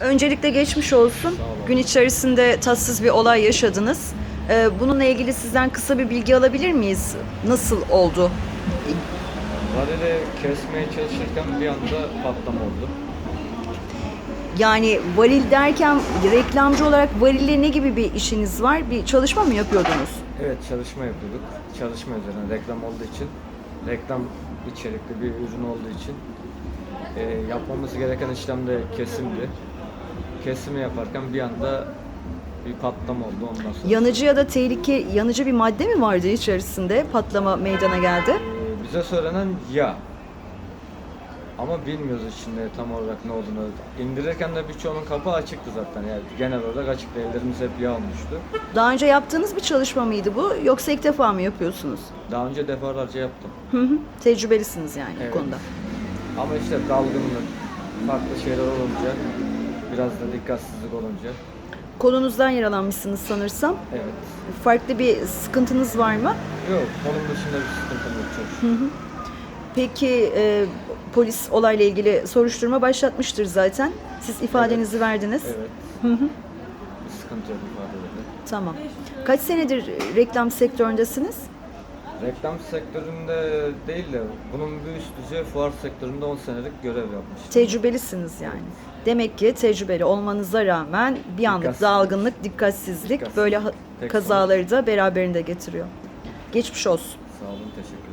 Öncelikle geçmiş olsun. Gün içerisinde tatsız bir olay yaşadınız. Ee, bununla ilgili sizden kısa bir bilgi alabilir miyiz? Nasıl oldu? Varili kesmeye çalışırken bir anda patlama oldu. Yani varil derken reklamcı olarak varille ne gibi bir işiniz var? Bir çalışma mı yapıyordunuz? Evet çalışma yapıyorduk. Çalışma üzerine reklam olduğu için, reklam içerikli bir ürün olduğu için e, yapmamız gereken işlem de kesimdi. Kesimi yaparken bir anda bir patlama oldu ondan sonra. Yanıcı ya da tehlike, yanıcı bir madde mi vardı içerisinde? Patlama meydana geldi. E, bize söylenen yağ. Ama bilmiyoruz içinde tam olarak ne olduğunu. İndirirken de birçoğunun kapağı açıktı zaten. Yani genel olarak açıktı. Ellerimiz hep yağ olmuştu. Daha önce yaptığınız bir çalışma mıydı bu? Yoksa ilk defa mı yapıyorsunuz? Daha önce defalarca yaptım. Hı hı. Tecrübelisiniz yani Evet. bu konuda. Ama işte dalgınlık, farklı şeyler olunca, biraz da dikkatsizlik olunca, Kolunuzdan yaralanmışsınız sanırsam. evet. Farklı bir sıkıntınız var mı? Yok, onun dışında bir sıkıntım yok çok şükür. Peki e, polis olayla ilgili soruşturma başlatmıştır zaten. Siz ifadenizi verdiniz. Evet. Hı hı. Bir sıkıntı yok ifadede. Tamam. Kaç senedir reklam sektöründesiniz? Reklam sektöründe değil de bunun bir üst düzey fuar sektöründe 10 senelik görev yapmıştım. Tecrübelisiniz yani. Demek ki tecrübeli olmanıza rağmen bir anlık Dikkatsizlik. dalgınlık, dikkatsizlik Dikkatsizlik. böyle ha- Tek kazaları da beraberinde getiriyor. Geçmiş olsun. Sağ olun, teşekkür